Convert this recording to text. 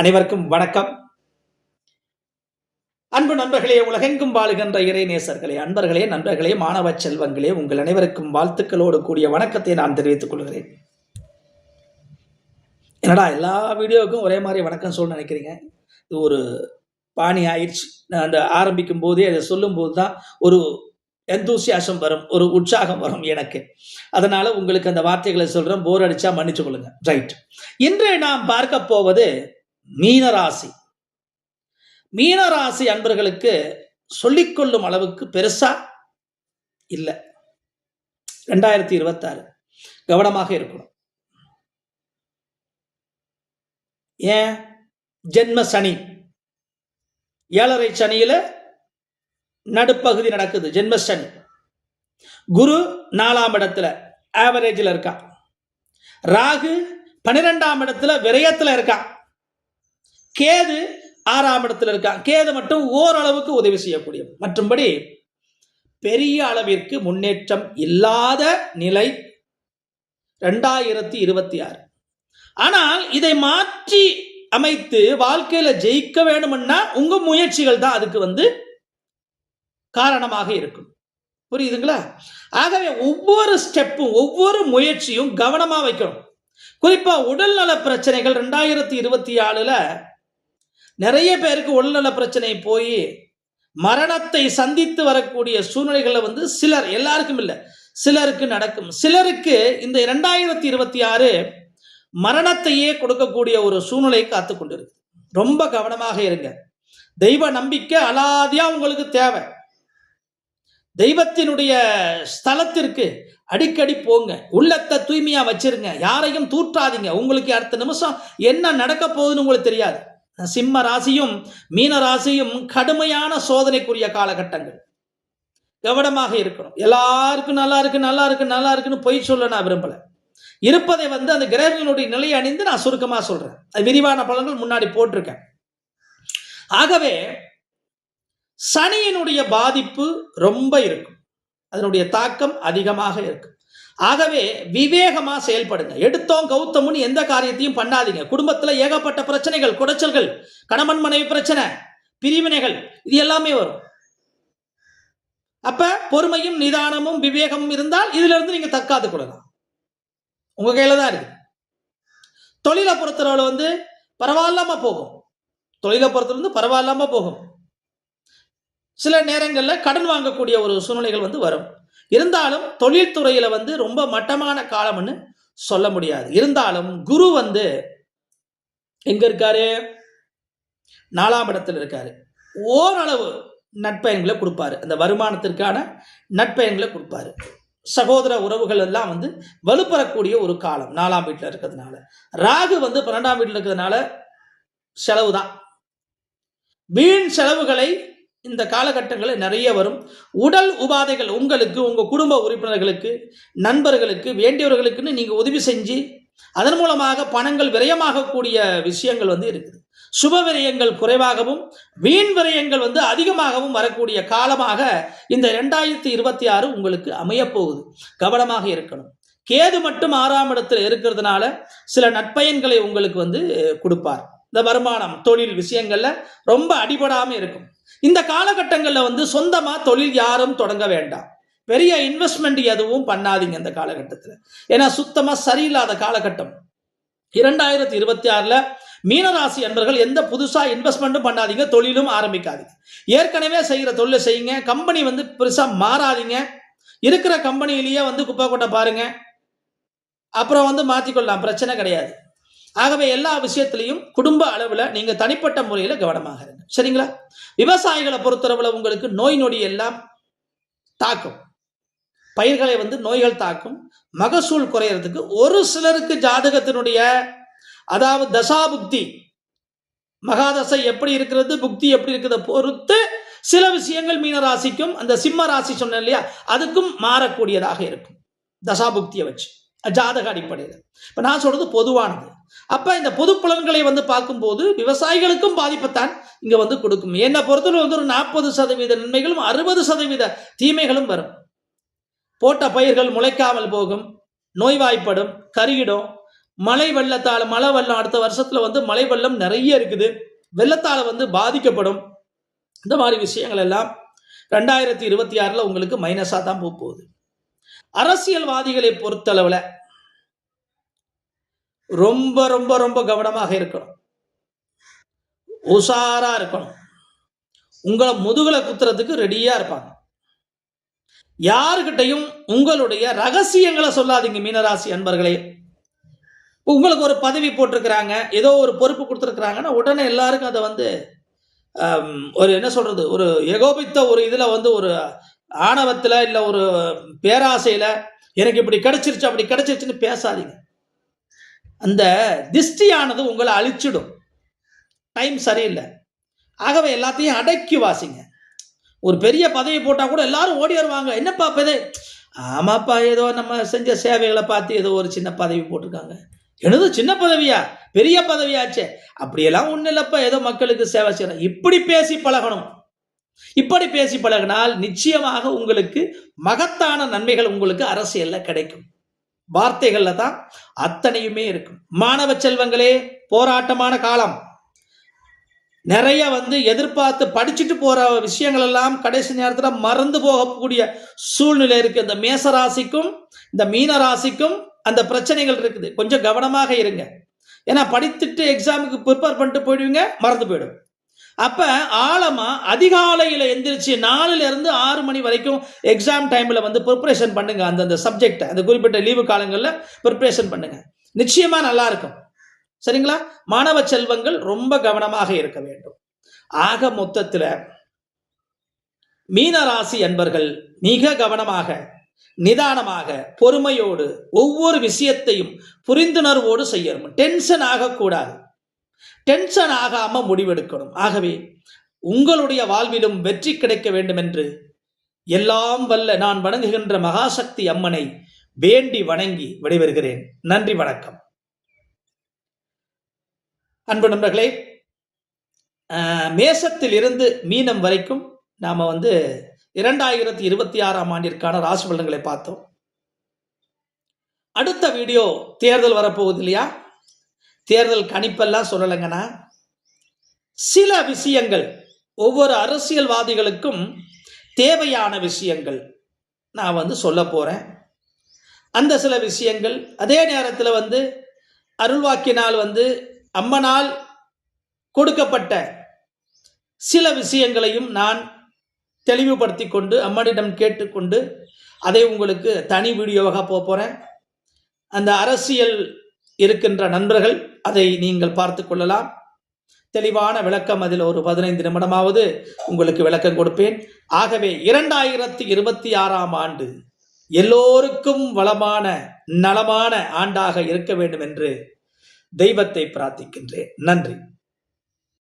அனைவருக்கும் வணக்கம். அன்பு நண்பர்களே உலகெங்கும் வாழுகின்ற இறை நேசர்களே அன்பர்களே நண்பர்களே மாணவ செல்வங்களே உங்கள் அனைவருக்கும் வாழ்த்துக்களோடு கூடிய வணக்கத்தை நான் தெரிவித்துக் கொள்கிறேன். என்னடா எல்லா வீடியோவுக்கும் ஒரே மாதிரி வணக்கம் சொல்ல நினைக்கிறீங்க? இது ஒரு பாணி ஆயிடுச்சு. நான் அந்த ஆரம்பிக்கும் போதே அதை சொல்லும்போது தான் ஒரு எந்தூசியாசம் வரும் ஒரு உற்சாகம் வரும் எனக்கு. அதனால உங்களுக்கு அந்த வார்த்தைகளை சொல்கிறேன் போர் அடிச்சா மன்னிச்சு கொள்ளுங்க. ரைட் இன்று நாம் பார்க்க போவது மீனராசி. மீனராசி அன்பர்களுக்கு சொல்லிக்கொள்ளும் அளவுக்கு பெருசா இல்லை. ரெண்டாயிரத்தி இருபத்தாறு. கவனமாக இருக்கணும். ஏன்? ஜென்ம சனி. ஏழரை சனியில நடுப்பகுதி நடக்குது ஜென்ம சனி. குரு நாலாம் இடத்துல ஆவரேஜில் இருக்கான் ராகு பன்னிரெண்டாம் இடத்துல விரயத்தில் இருக்கான் கேது ஆறாம் இடத்துல இருக்கான் கேது மட்டும் ஓரளவுக்கு உதவி செய்யக்கூடிய. மற்றும்படி பெரிய அளவிற்கு முன்னேற்றம் இல்லாத நிலை ரெண்டாயிரத்தி இருபத்தி ஆறு. ஆனால் இதை மாற்றி அமைத்து வாழ்க்கையில ஜெயிக்க வேணும்னா உங்க முயற்சிகள் தான் அதுக்கு வந்து காரணமாக இருக்கும். புரியுதுங்களா? ஆகவே ஒவ்வொரு ஸ்டெப்பும் ஒவ்வொரு முயற்சியும் கவனமா வைக்கணும். குறிப்பா உடல்நல பிரச்சனைகள் ரெண்டாயிரத்தி இருபத்தி ஆறில் நிறைய பேருக்கு உடல்நல பிரச்சனை போய் மரணத்தை சந்தித்து வரக்கூடிய சூழ்நிலைகளில் வந்து சிலர் எல்லாருக்கும் இல்லை சிலருக்கு நடக்கும். சிலருக்கு இந்த இரண்டாயிரத்தி இருபத்தி ஆறு மரணத்தையே கொடுக்கக்கூடிய ஒரு சூழ்நிலை காத்து கொண்டிருக்கு. ரொம்ப கவனமாக இருங்க. தெய்வ நம்பிக்கை அலாதியா உங்களுக்கு தேவை. தெய்வத்தினுடைய ஸ்தலத்திற்கு அடிக்கடி போங்க. உள்ளத்தை தூய்மையா வச்சிருங்க. யாரையும் தூற்றாதீங்க. உங்களுக்கு அடுத்த நிமிஷம் என்ன நடக்க போகுதுன்னு உங்களுக்கு தெரியாது. சிம்ம ராசியும் மீன ராசியும் கடுமையான சோதனைக்குரிய காலகட்டங்கள். கவனமாக இருக்கணும். எல்லாருக்கும் நல்லா இருக்கு நல்லா இருக்கு நல்லா இருக்குன்னு பொய் சொல்ல நான் விரும்பல. இருப்பதை வந்து அந்த கிரகங்களுடைய நிலையை அணிந்து நான் சுருக்கமாக சொல்றேன். அது விரிவான பலன்கள் முன்னாடி போட்டிருக்கேன். ஆகவே சனியினுடைய பாதிப்பு ரொம்ப இருக்கும். அதனுடைய தாக்கம் அதிகமாக இருக்கும். ஆகவே விவேகமா செயல்படுங்க. எடுத்தோம் கௌத்தமுன்னு எந்த காரியத்தையும் பண்ணாதீங்க. குடும்பத்துல ஏகப்பட்ட பிரச்சனைகள் குடைச்சல்கள் கணவன் மனைவி பிரச்சனை பிரிவினைகள் இது எல்லாமே வரும். அப்ப பொறுமையும் நிதானமும் விவேகமும் இருந்தால் இதுல இருந்து நீங்க தற்காத்து கொள்ளலாம். உங்க கையில தான் இருக்கு. தொழிலை பொறுத்தவரை வந்து பரவாயில்லாம போகும். தொழிலை பொறுத்தவரை பரவாயில்லாம போகும். சில நேரங்களில் கடன் வாங்கக்கூடிய ஒரு சூழ்நிலைகள் வந்து வரும். இருந்தாலும் தொழில்துறையில வந்து ரொம்ப மட்டமான காலம்னு சொல்ல முடியாது. இருந்தாலும் குரு வந்து எங்க இருக்காரு? நாலாம் இடத்துல இருக்காரு. ஓரளவு நட்பயன்களை கொடுப்பாரு. அந்த வருமானத்திற்கான நட்பயன்களை கொடுப்பாரு. சகோதர உறவுகள் எல்லாம் வந்து வலுப்பெறக்கூடிய ஒரு காலம் நாலாம் வீட்டில் இருக்கிறதுனால. ராகு வந்து பன்னெண்டாம் வீட்டில் இருக்கிறதுனால செலவு தான் வீண் செலவுகளை இந்த காலகட்டங்களில் நிறைய வரும். உடல் உபாதைகள் உங்களுக்கு உங்கள் குடும்ப உறுப்பினர்களுக்கு நண்பர்களுக்கு வேண்டியவர்களுக்குன்னு நீங்கள் உதவி செஞ்சு அதன் மூலமாக பணங்கள் விரயமாகக்கூடிய விஷயங்கள் வந்து இருக்குது. சுப விரயங்கள் குறைவாகவும் வீண் விரயங்கள் வந்து அதிகமாகவும் வரக்கூடிய காலமாக இந்த ரெண்டாயிரத்தி இருபத்தி ஆறு உங்களுக்கு அமையப்போகுது. கவனமாக இருக்கணும். கேது மட்டும் ஆறாம் இடத்துல இருக்கிறதுனால சில நட்பயன்களை உங்களுக்கு வந்து கொடுப்பார். இந்த வருமானம் தொழில் விஷயங்களில் ரொம்ப அடிபடாமல் இருக்கும். இந்த காலகட்டங்களில் வந்து சொந்தமாக தொழில் யாரும் தொடங்க வேண்டாம். பெரிய இன்வெஸ்ட்மெண்ட் எதுவும் பண்ணாதீங்க இந்த காலகட்டத்தில். ஏன்னா சுத்தமாக சரியில்லாத காலகட்டம். இரண்டாயிரத்தி இருபத்தி ஆறுல மீனராசி என்பர்கள் எந்த புதுசாக இன்வெஸ்ட்மெண்ட்டும் பண்ணாதீங்க தொழிலும் ஆரம்பிக்காதீங்க. ஏற்கனவே செய்கிற தொழிலை செய்யுங்க. கம்பெனி வந்து பெருசாக மாறாதீங்க. இருக்கிற கம்பெனியிலேயே வந்து குப்பை கொட்டை பாருங்க. அப்புறம் வந்து மாற்றிக்கொள்ளலாம் பிரச்சனை கிடையாது. ஆகவே எல்லா விஷயத்திலையும் குடும்ப அளவில் நீங்கள் தனிப்பட்ட முறையில் கவனமாக இருங்க. சரிங்களா? விவசாயிகளை பொறுத்தளவில் உங்களுக்கு நோய் நொடி எல்லாம் தாக்கும். பயிர்களை வந்து நோய்கள் தாக்கும். மகசூல் குறையிறதுக்கு ஒரு சிலருக்கு ஜாதகத்தினுடைய அதாவது தசாபுக்தி மகாதசை எப்படி இருக்கிறது புக்தி எப்படி இருக்கிறத பொறுத்து சில விஷயங்கள் மீன ராசிக்கும் அந்த சிம்ம ராசி சொன்னேன் இல்லையா அதுக்கும் மாறக்கூடியதாக இருக்கும். தசாபுக்தியை வச்சு. ஜாதக அடிப்படையில். இப்போ நான் சொல்கிறது பொதுவானது. அப்போ இந்த பொது பலன்களை வந்து பார்க்கும்போது விவசாயிகளுக்கும் பாதிப்பைத்தான் இங்கே வந்து கொடுக்கும். என்னை பொறுத்தவரை வந்து ஒரு நாற்பது சதவீத நன்மைகளும் அறுபது சதவீத தீமைகளும் வரும். போட்ட பயிர்கள் முளைக்காமல் போகும் நோய்வாய்ப்படும் கருகிடும். மழை வெள்ளத்தால் மழை வெள்ளம் அடுத்த வருஷத்தில் வந்து மழை வெள்ளம் நிறைய இருக்குது. வெள்ளத்தால் வந்து பாதிக்கப்படும். இந்த மாதிரி விஷயங்கள் எல்லாம் ரெண்டாயிரத்தி இருபத்தி ஆறில் உங்களுக்கு மைனஸாக தான் போக போகுது. அரசியல்வாதிகளை பொறுத்தளவில் ரொம்ப ரொம்ப ரொம்ப கவனமாக இருக்கணும். உஷாரா இருக்கணும். உங்களை முதுகலை குத்துறதுக்கு ரெடியா இருப்பாங்க. யாருக்கிட்டையும் உங்களுடைய ரகசியங்களை சொல்லாதீங்க மீனராசி அன்பர்களே. உங்களுக்கு ஒரு பதவி போட்டிருக்கிறாங்க ஏதோ ஒரு பொறுப்பு கொடுத்துருக்குறாங்கன்னா உடனே எல்லாருக்கும் அதை வந்து ஒரு என்ன சொல்றது ஒரு ஏகோபித்த ஒரு இதுல வந்து ஒரு ஆணவத்தில் இல்லை ஒரு பேராசையில் எனக்கு இப்படி கிடைச்சிருச்சு அப்படி கிடைச்சிருச்சுன்னு பேசாதீங்க. அந்த திஷ்டியானது உங்களை அழிச்சிடும். டைம் சரியில்லை. ஆகவே எல்லாத்தையும் அடக்கி வாசிங்க. ஒரு பெரிய பதவி போட்டால் கூட எல்லாரும் ஓடி வருவாங்க. என்னப்பா பதவி? ஆமாப்பா ஏதோ நம்ம செஞ்ச சேவைகளை பார்த்து ஏதோ ஒரு சின்ன பதவி போட்டிருக்காங்க. எனது சின்ன பதவியா? பெரிய பதவியாச்சே. அப்படியெல்லாம் ஒன்றும் இல்லைப்பா. ஏதோ மக்களுக்கு சேவை செய்யறோம். இப்படி பேசி பழகணும். இப்படி பேசி பழகினால் நிச்சயமாக உங்களுக்கு மகத்தான நன்மைகள் உங்களுக்கு அரசியல்ல கிடைக்கும். வார்த்தைகள்ல தான் அத்தனையுமே இருக்கும். மாணவ செல்வங்களே போராட்டமான காலம். நிறைய வந்து எதிர்பார்த்து படிச்சுட்டு போற விஷயங்கள் எல்லாம் கடைசி நேரத்தில் மறந்து போகக்கூடிய சூழ்நிலை இருக்கு. இந்த மேச ராசிக்கும் இந்த மீன ராசிக்கும் அந்த பிரச்சனைகள் இருக்குது. கொஞ்சம் கவனமாக இருங்க. ஏன்னா படித்துட்டு எக்ஸாமுக்கு ப்ரிப்பேர் பண்ணிட்டு போயிடுவீங்க மறந்து போயிடும். அப்போ ஆழமாக அதிகாலையில் எந்திரிச்சு நாலுலேருந்து ஆறு மணி வரைக்கும் எக்ஸாம் டைமில் வந்து ப்ரிப்பரேஷன் பண்ணுங்கள் அந்தந்த சப்ஜெக்ட் அந்த குறிப்பிட்ட லீவு காலங்களில் ப்ரிப்ரேஷன் பண்ணுங்கள் நிச்சயமாக நல்லாயிருக்கும் சரிங்களா? மாணவ செல்வங்கள் ரொம்ப கவனமாக இருக்க வேண்டும். ஆக மொத்தத்தில் மீனராசி என்பர்கள் மிக கவனமாக நிதானமாக பொறுமையோடு ஒவ்வொரு விஷயத்தையும் புரிந்துணர்வோடு செய்யணும். டென்ஷன் ஆகக்கூடாது. டென்ஷன் ஆகாமல் முடிவெடுக்கணும். ஆகவே உங்களுடைய வாழ்விலும் வெற்றி கிடைக்க வேண்டும் என்று எல்லாம் வல்ல நான் வணங்குகின்ற மகாசக்தி அம்மனை வேண்டி வணங்கி விடைபெறுகிறேன். நன்றி வணக்கம். அன்பு நண்பர்களே மேசத்தில் இருந்து மீனம் வரைக்கும் நாம் வந்து இரண்டாயிரத்தி இருபத்தி ஆறாம் ஆண்டிற்கான ராசி பலன்களை பார்த்தோம். அடுத்த வீடியோ தேர்தல் வரப்போகுது இல்லையா? தேர்தல் கணிப்பெல்லாம் சொல்லலைங்கண்ணா. சில விஷயங்கள் ஒவ்வொரு அரசியல்வாதிகளுக்கும் தேவையான விஷயங்கள் நான் வந்து சொல்ல போகிறேன் அந்த சில விஷயங்கள் அதே நேரத்தில் வந்து அருள்வாக்கினால் வந்து அம்மனால் கொடுக்கப்பட்ட சில விஷயங்களையும் நான் தெளிவுபடுத்தி கொண்டு அம்மனிடம் கேட்டுக்கொண்டு அதை உங்களுக்கு தனி வீடியோவாக போக போகிறேன் அந்த அரசியல் இருக்கின்ற நண்பர்கள் அதை நீங்கள் பார்த்து கொள்ளலாம். தெளிவான விளக்கம் அதில் ஒரு பதினைந்து நிமிடமாவது உங்களுக்கு விளக்கம் கொடுப்பேன். ஆகவே இரண்டாயிரத்தி இருபத்தி ஆறாம் ஆண்டு எல்லோருக்கும் வளமான நலமான ஆண்டாக இருக்க வேண்டும் என்று தெய்வத்தை பிரார்த்திக்கின்றேன். நன்றி.